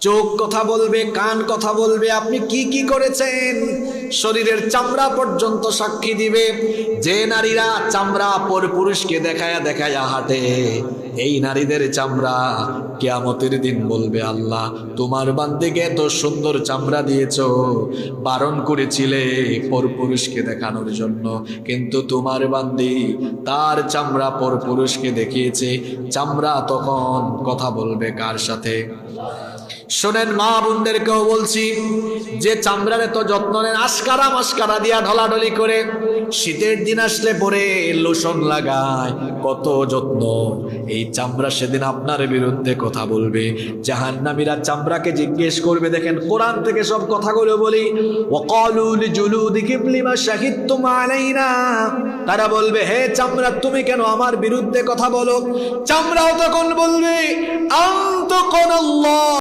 চোখ কথা বলবে, কান কথা বলবে, আপনি কি কি করেছেন? শরীরের চামড়া পর্যন্ত সাক্ষী দিবে। যে নারীরা চামড়া পর পুরুষকে দেখায়া দেখায়া হাঁটে, এই নারীদের চামড়া কেয়ামতের দিন বলবে আল্লাহ, তোমার বান্দিকে এত সুন্দর চামড়া দিয়েছ, বারণ করেছিলে পর পুরুষকে দেখানোর জন্য। কিন্তু তোমার বান্দি তার চামড়া পর পুরুষকে দেখিয়েছে। চামড়া তখন কথা বলবে কার সাথে? শোনেন মা বোনদেরকেও বলছি, যে চামড়ার এত যত্ন নেন আস্কারা মাস্কারা দিয়া ঢলাঢলি করে, শীতের দিন আসলে পরে লোশন লাগায়, কত যত্ন। এই চামড়া সেদিন আপনার বিরুদ্ধে কথা বলবে। জাহান্নামীরা চামড়াকে জিজ্ঞেস করবে, দেখেন কোরআন থেকে সব কথাগুলো বলি তারা বলবে, হে চামড়া, তুমি কেন আমার বিরুদ্ধে কথা বলো? চামড়াও তখন বলবে আন্তকনাল্লাহ